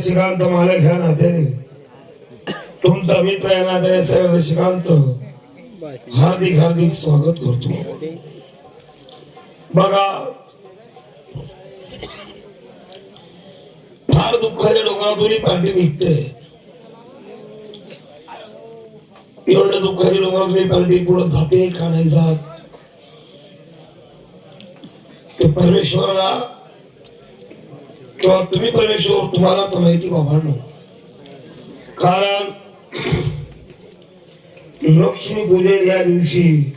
श्रीकांत मालक ह्या नात्याने. तुमचा मित्र या नात्याने सगळ्या श्रीकांत. हार्दिक हार्दिक स्वागत करतो. बघा फार दुःखाच्या डोंगरातून ही पार्टी निघते. एवढ्या दुःखाच्या डोंगरातून ही पार्टी पुढे जाते का नाही जात? ते परमेश्वराला किंवा तुम्ही परमेश्वर तुम्हाला माहिती बाबांनो. कारण लक्ष्मी पूजन या दिवशी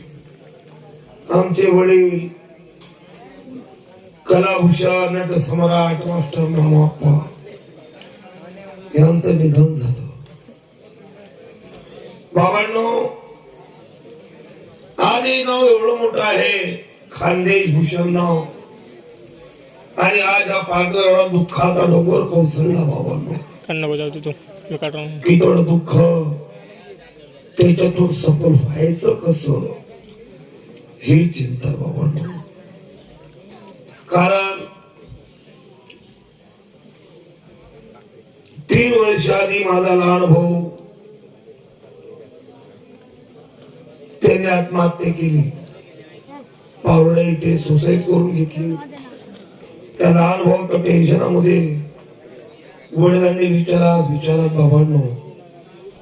आमचे वडील कलाभूषण नट सम्राट मास्टर मामाप्पा यांचं निधन झालं. बाबांनो आज हे नाव एवढं मोठं आहे खानदेश भूषण नाव. आणि आज हा एवढा दुःखाचा डोंगर कोसळला बाबांनो? काढ नको जाऊ तू मी काढून की थोडं दुःख? त्याच्यातून सफल व्हायचं कस? ही चिंता बाबांनो. कारण तीन वर्ष आधी माझा लहान भाऊ त्याने आत्महत्या केली. पावरडे इथे सुसाईड करून घेतली. त्या लहान भाऊ टेन्शनामध्ये वडिलांनी विचारात विचारात बाबांनो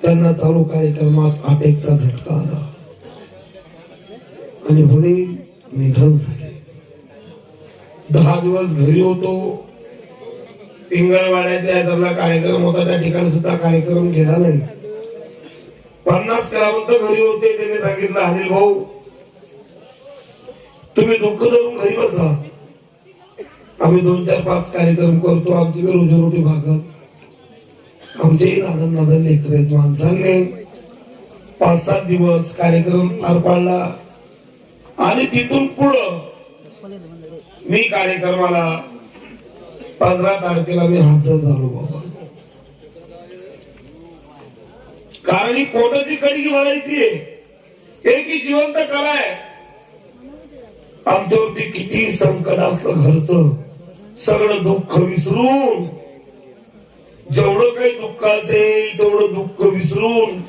त्यांना चालू कार्यक्रमात अटॅकचा झटका आला. आणि वडील निधन झाले. दहा दिवस घरी होतो. पिंगळवाड्याच्या यात्रेला कार्यक्रम होता. त्या ठिकाणी सुद्धा कार्यक्रम गेला नाही. पन्नास कलावंत घरी होते. त्यांनी सांगितलं अनिल भाऊ तुम्ही दुःख धरून घरी बसा. आम्ही दोन चार पाच कार्यक्रम करतो. आमची बी रोजीरोटी भागत. आमचे नादन नादन लेकर आहेत माणसांनी पाच सात दिवस कार्यक्रम पार पाडला. आणि तिथून पुढं मी कार्यक्रमाला पंधरा तारखेला मी हजर झालो बाबा. कारण ही पोटाची कणगी भरायची आहे. एक ही जिवंत कला आहे. आमच्यावरती किती संकट असलं घरचं सगळं दुःख विसरून. जेवढं काही दुःख असेल तेवढं दुःख विसरून.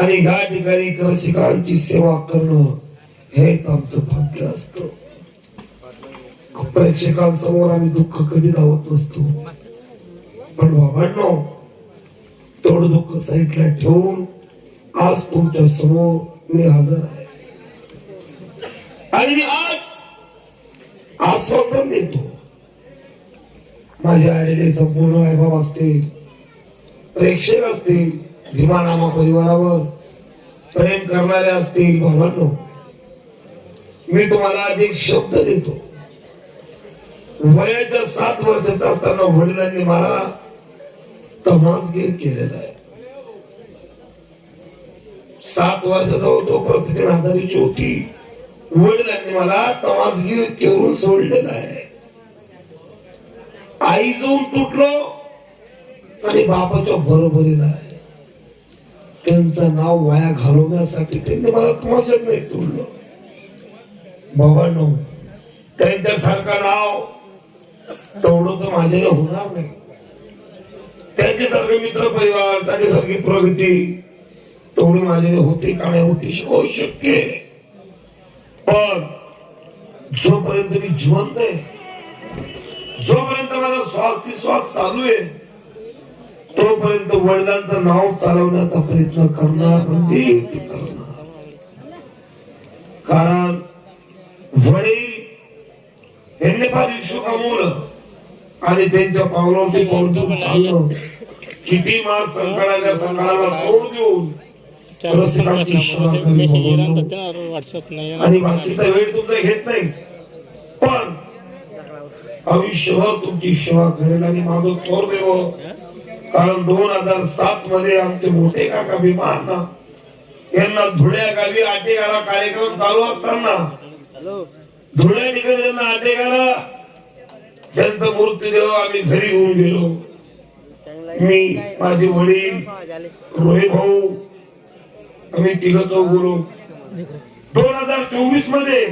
आणि ह्या ठिकाणी रसिकांची सेवा करणं हेच आमचं भाग्य असत. प्रेक्षकांसमोर आम्ही दुःख कधी धावत नसतो. पण बाबांनो तेवढं दुःख साईडला ठेवून आज तुमच्यासमोर मी हजर आहे. आणि मी आज आश्वासन देतो. माझे आलेले संपूर्ण आईबाब असतील प्रेक्षक असतील भीमानामा परिवारावर प्रेम करणारे असतील भावांनो मी तुम्हाला आज एक शब्द देतो. वयाच्या सात वर्षाचा असताना वडिलांनी मला तमासगीर केलेला आहे. सात वर्षाचा होतो परिस्थिती आधारीची होती. वडिलांनी मला तमासगीर करून सोडलेला आहे. आई जाऊन तुटलो आणि बापाच्या बरोबरीला त्यांचं नाव वाया घालवण्यासाठी त्यांनी मला तुम्हाला नाही सोडलं बाबांनो त्यांच्यासारखं नाव तेवढं तर माझ्याने होणार नाही त्यांच्यासारखे मित्र परिवार त्यांच्यासारखी प्रगती तेवढी माझ्याने होते का नाही होती हो शक्य आहे. पण जोपर्यंत मी जिवंत आहे जोपर्यंत माझा श्वास ती श्वास चालू आहे तोपर्यंत वडिलांचं नाव चालवण्याचा प्रयत्न करणार म्हणजे करणार कारण वडील यांनी फार इश्यू कमवलं आणि त्यांच्या पावलावरती पाऊल चाललं किती मास संकटाच्या संकटाला तोड देऊन रसिकांची सेवा करी आणि बाकीचा वेळ तुमचा घेत नाही आयुष्यभर तुमची सेवा करेल आणि माझं थोर देव कारण दोन हजार सात मध्ये आमचे मोठे काका भीमांना यांना धुळ्या गावी आटेगारा कार्यक्रम चालू असताना धुळ्या ठिकाणी त्यांना आटेगाला त्यांचा देव आम्ही घरी घेऊन गेलो. मी माझे वडील रोहित भाऊ आम्ही तिघ चौघ गेलो दोन हजार चोवीसमध्ये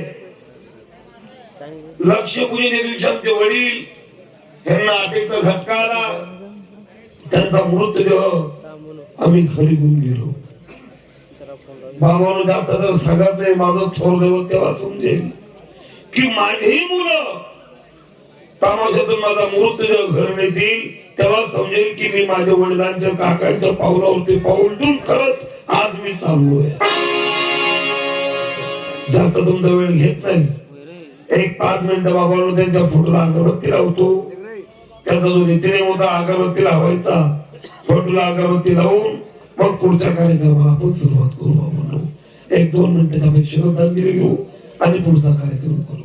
लक्ष पूजन दिवशी आमचे वडील यांना अटकचा झटका आला त्यांचा मृतदेह आम्ही घरी घेऊन गेलो. बाबानं जास्त जर सगळ्यात नाही माझं थोर दैवत तेव्हा समजेल की माझेही मुलं तामाशातून माझा मृतदेह घर नेतील तेव्हा समजेल की मी माझ्या वडिलांच्या काकांच्या पावलावरती पाऊल खरंच आज मी चाललोय. जास्त तुमचा वेळ घेत नाही. एक पाच मिनिटं बाबांनो त्यांच्या फोटोला अगरबत्ती लावतो. त्याचा जो नितीने होता अगरबत्ती लावायचा. फोटोला अगरबत्ती लावून मग पुढच्या कार्यक्रमाला आपण सुरुवात करू बाबांनो. एक दोन मिनिटाच्या आपण श्रद्धांजली घेऊ आणि पुढचा कार्यक्रम करू.